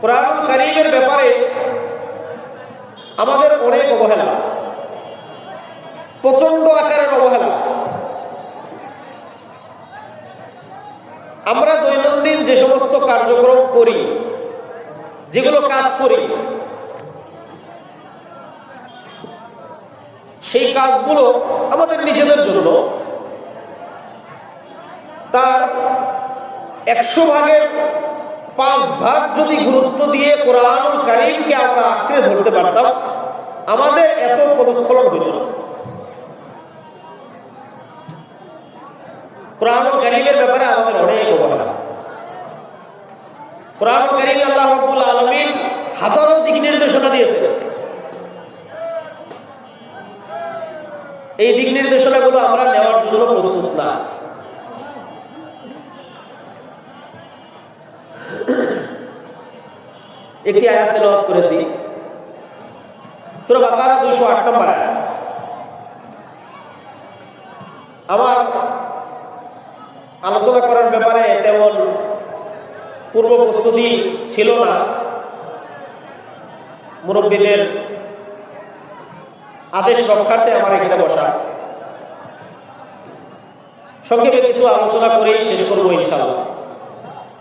কোরআন কারিমের ব্যাপারে আমাদের অনেক অবহেলা। প্রচণ্ড আকারের অবহেলা। আমরা দৈনন্দিন যে সমস্ত কার্যক্রম করি, যেগুলো কাজ করি, সেই কাজগুলো আমাদের নিজেদের জন্য। তার একশো ভাগের পাঁচ ভাগ যদি গুরুত্ব দিয়ে কোরআনুল কারিমকে আমরা আঁকড়ে ধরতে পারতাম, আমাদের এত পদস্খলন হইত না। কোরআনুল ব্যাপারে আমাদের অনেক অবহেলা। আল্লাহ রব্বুল হাজারো দিক নির্দেশনা দিয়েছে এই দিক নির্দেশনাগুলো আমরা নেওয়ার জন্য প্রস্তুত না। একটি আয়াত তেলাওয়াত করেছি। সূরা বাকারা 208 নম্বর আয়াত। আমার আলোচনা করার ব্যাপারে তেমন পূর্ব প্রস্তুতি ছিল না। মুরব্বীদের আদেশ রক্ষার্থে আমার এখানে বসা। সংক্ষেপে কিছু আলোচনা করেই শেষ করব ইনশাআল্লাহ।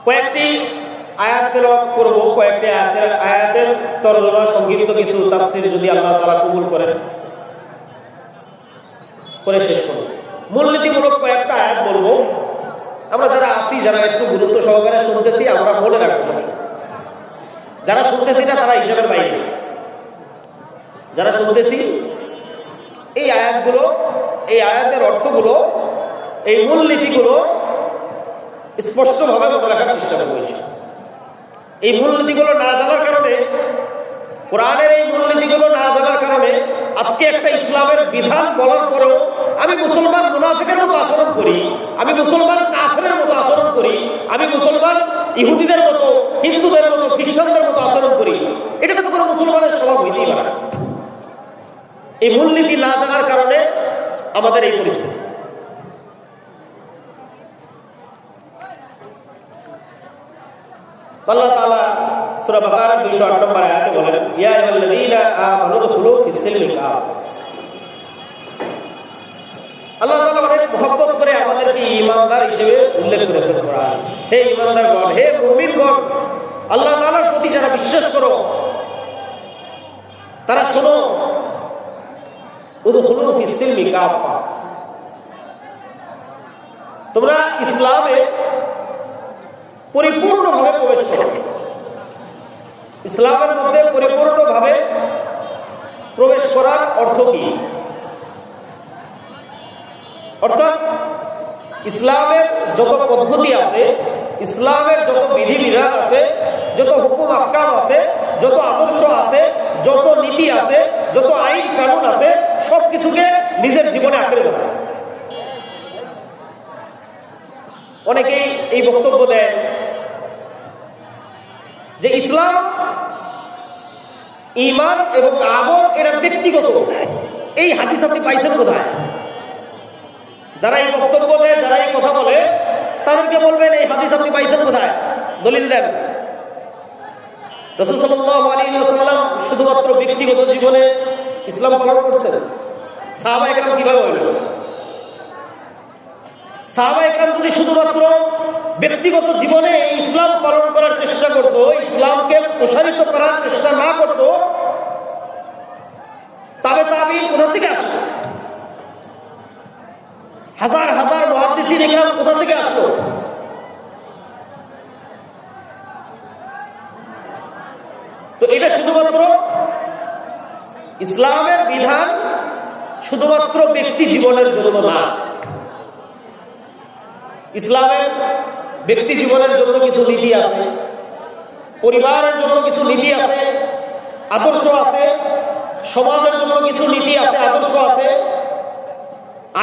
কয়েকটি আয়াত তেলাওয়াত করব কয়েকটি আয়াতের আয়াতের কিছু যদি কবুল করে শেষ কয়েকটা আয়াত আমরা যারা যারা একটু গুরুত্ব সহকারে আমরা মনে যারা শুনতেছি তারা বাইরে। যারা এই আয়াতগুলো, এই আয়াতের অর্থগুলো, এই স্পষ্টভাবে মনে রাখার চেষ্টা ইনশাআল্লাহ। এই মূলনীতিগুলো না জানার কারণে, কোরআনের এই মূলনীতিগুলো না জানার কারণে আজকে একটা ইসলামের বিধান বলার পরেও আমি মুসলমান মুনাফিকের মতো আচরণ করি, আমি মুসলমান কাফের মতো আচরণ করি, আমি মুসলমান ইহুদিদের মতো, হিন্দুদের মতো, খ্রিস্টানদের মতো আচরণ করি এটা তো কোনো মুসলমানের স্বভাব হইতেই পারে। এই মূলনীতি না জানার কারণে আমাদের এই পরিস্থিতি আল্লাহ তাআলা সূরা বাকারা 208 নম্বর আয়াতে বলেন আইয়ুহাল্লাযীনা আমানু দুখুলু ফিস-সিলমি কাফা আল্লাহ তাআলা অনেক মহব্বত করে হিসেবে প্রতি যারা বিশ্বাস করো, তারা শোনো তোমরা ইসলামে পরিপূর্ণভাবে প্রবেশ করো। ইসলামের মধ্যে পরিপূর্ণভাবে প্রবেশ করার অর্থ কি? অর্থাৎ ইসলামের যত পদ্ধতি আছে, ইসলামের যত বিধিবিধান আছে, যত হুকুম আকাম আছে, যত আদর্শ আছে, যত নীতি আছে, যত আইন কানুন আছে সব কিছুকে নিজের জীবনে আঁকড়ে দেওয়া অনেকেই এই বক্তব্য দেয় যে ইসলাম ইমান এবং আমল এটা ব্যক্তিগত। এই হাদিস আপনি পাইছেন কোথায়? যারা এই বক্তব্য দেয়, যারা এই কথা বলে, তাদেরকে বলবেন এই হাদিস আপনি পাইছেন কোথায়? দলিল দেন। শুধুমাত্র ব্যক্তিগত জীবনে ইসলাম পালন করছেন। সাহাবা একরাম কীভাবে হইল? সাহাবা একরাম যদি শুধুমাত্র ব্যক্তিগত জীবনে ইসলাম পালন করার চেষ্টা করত, ইসলামকে প্রসারিত করার চেষ্টা না করত, তবে তাবিল কোথা থেকে আসলো? হাজার হাজার মহাদিসিন ইকরাম কোথা থেকে আসলো? তো এটা শুধুমাত্র ইসলামের বিধান শুধুমাত্র ব্যক্তি জীবনের জন্য না। ইসলামের ব্যক্তি জীবনের জন্য কিছু নীতি আছে, পরিবারের জন্য কিছু নীতি আছে, আদর্শ আছে, সমাজের জন্য কিছু নীতি আছে, আদর্শ আছে,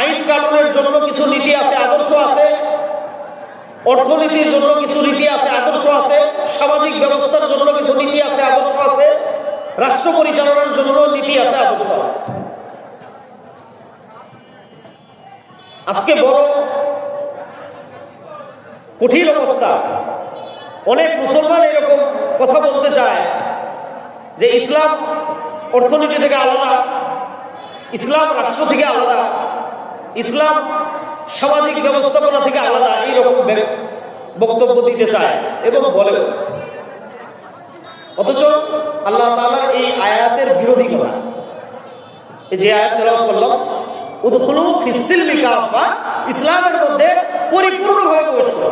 আইন কানুনের জন্য কিছু নীতি আছে, আদর্শ আছে, অর্থনীতির জন্য কিছু নীতি আছে, আদর্শ আছে, সামাজিক ব্যবস্থার জন্য কিছু নীতি আছে, আদর্শ আছে, রাষ্ট্র পরিচালনার জন্য নীতি আছে, আদর্শ আছে। আজকে বড় কঠিন অবস্থা। অনেক মুসলমান এরকম কথা বলতে চায় যে ইসলাম অর্থনীতি থেকে আলাদা, ইসলাম রাষ্ট্র থেকে আলাদা, ইসলাম সামাজিক ব্যবস্থাপনা থেকে আলাদা এইরকম বক্তব্য দিতে চায় এবং বলে। অথচ আল্লাহ তাআলার এই আয়াতের বিরোধী করা এই যে আয়াত করলাম, উদখুলু ফিসসিলমি কাফা ইসলামের মধ্যে পরিপূর্ণভাবে প্রবেশ করো।